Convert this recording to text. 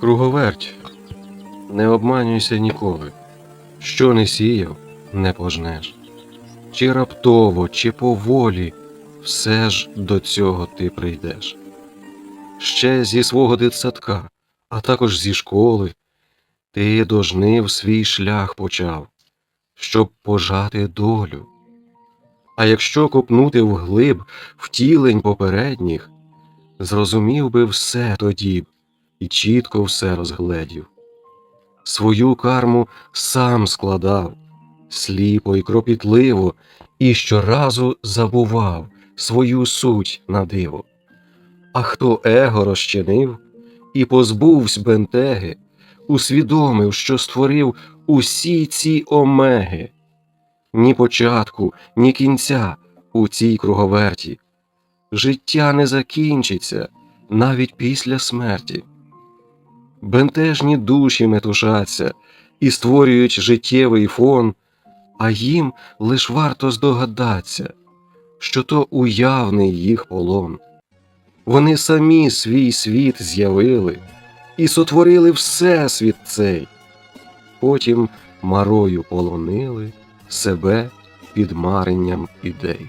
Круговерть. Не обманюйся ніколи. Що не сіяв, не пожнеш. Чи раптово, чи поволі, все ж до цього ти прийдеш. Ще зі свого дитсадка, а також зі школи, ти до жнив свій шлях почав, щоб пожати долю. А якщо копнути вглиб втілень попередніх, зрозумів би все тоді і чітко все розгледів. Свою карму сам складав, сліпо й кропітливо, і щоразу забував свою суть на диво. А хто его розчинив і позбувсь бентеги, усвідомив, що створив усі ці омеги, ні початку, ні кінця у цій круговерті. Життя не закінчиться навіть після смерті. Бентежні душі метушаться і створюють життєвий фон, а їм лиш варто здогадаться, що то уявний їх полон. Вони самі свій світ з'явили і сотворили всесвіт цей, потім марою полонили себе під маренням ідей.